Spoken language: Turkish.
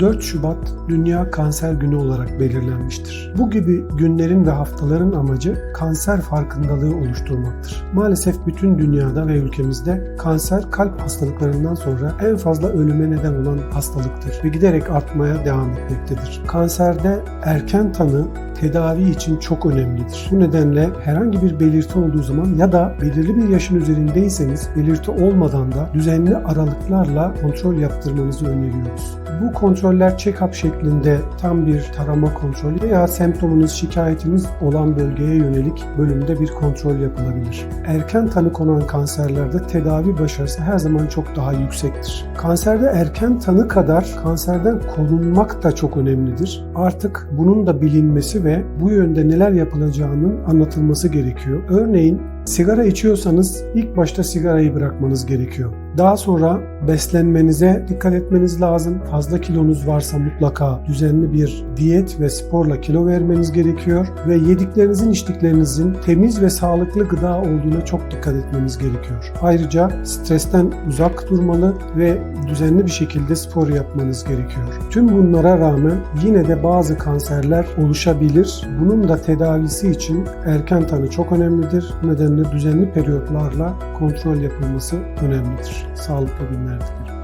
4 Şubat Dünya Kanser Günü olarak belirlenmiştir. Bu gibi günlerin ve haftaların amacı kanser farkındalığı oluşturmaktır. Maalesef bütün dünyada ve ülkemizde kanser kalp hastalıklarından sonra en fazla ölüme neden olan hastalıktır ve giderek artmaya devam etmektedir. Kanserde erken tanı tedavi için çok önemlidir. Bu nedenle herhangi bir belirti olduğu zaman ya da belirli bir yaşın üzerindeyseniz belirti olmadan da düzenli aralıklarla kontrol yaptırmanızı öneriyoruz. Bu kontroller check-up şeklinde tam bir tarama kontrolü veya semptomunuz, şikayetiniz olan bölgeye yönelik bölümde bir kontrol yapılabilir. Erken tanı konan kanserlerde tedavi başarısı her zaman çok daha yüksektir. Kanserde erken tanı kadar kanserden korunmak da çok önemlidir. Artık bunun da bilinmesi ve bu yönde neler yapılacağının anlatılması gerekiyor. Örneğin sigara içiyorsanız ilk başta sigarayı bırakmanız gerekiyor. Daha sonra beslenmenize dikkat etmeniz lazım. Fazla kilonuz varsa mutlaka düzenli bir diyet ve sporla kilo vermeniz gerekiyor ve yediklerinizin içtiklerinizin temiz ve sağlıklı gıda olduğuna çok dikkat etmeniz gerekiyor. Ayrıca stresten uzak durmalı ve düzenli bir şekilde spor yapmanız gerekiyor. Tüm bunlara rağmen yine de bazı kanserler oluşabilir. Bunun da tedavisi için erken tanı çok önemlidir. Bu nedenle düzenli periyotlarla kontrol yapılması önemlidir. Sağlıklı günler dilerim.